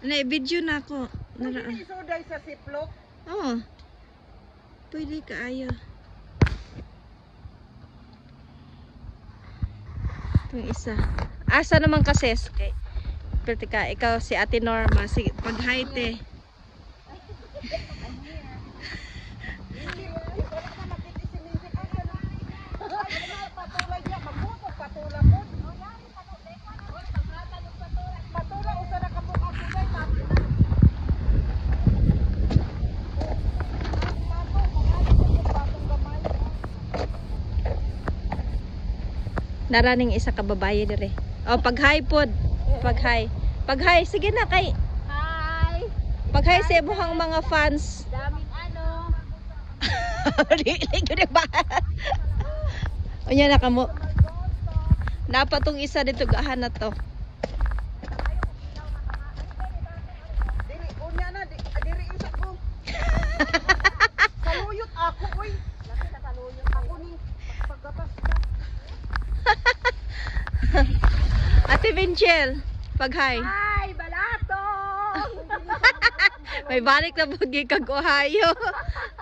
Na video na ako. Nara. Hindi isuday sa siplok. Oh. Pwede ka ayo. Itong isa. Asa naman kasi? Okay. Pwede ka, ikaw si Ate Norma. Sige, pag-hi te. Hindi, wala ka nakikisimintik. Ang Naraning isa ka babae dire. Oh, pag-hi pod. Pag-hi. Pag-hi. Sige na kay. Hi! Pag-hi sa imuhang mga fans. Daming ano. Dili ko ba? Unya na kamo. Napatong isa dito gahan na to. Dili, unya na, di, diri isa ko. Saluyot ako, uy. Ako ni paggatas ka. Ate Vinchel, pag-hi. Hi! Balatong! May balik na bugi kag Ohio.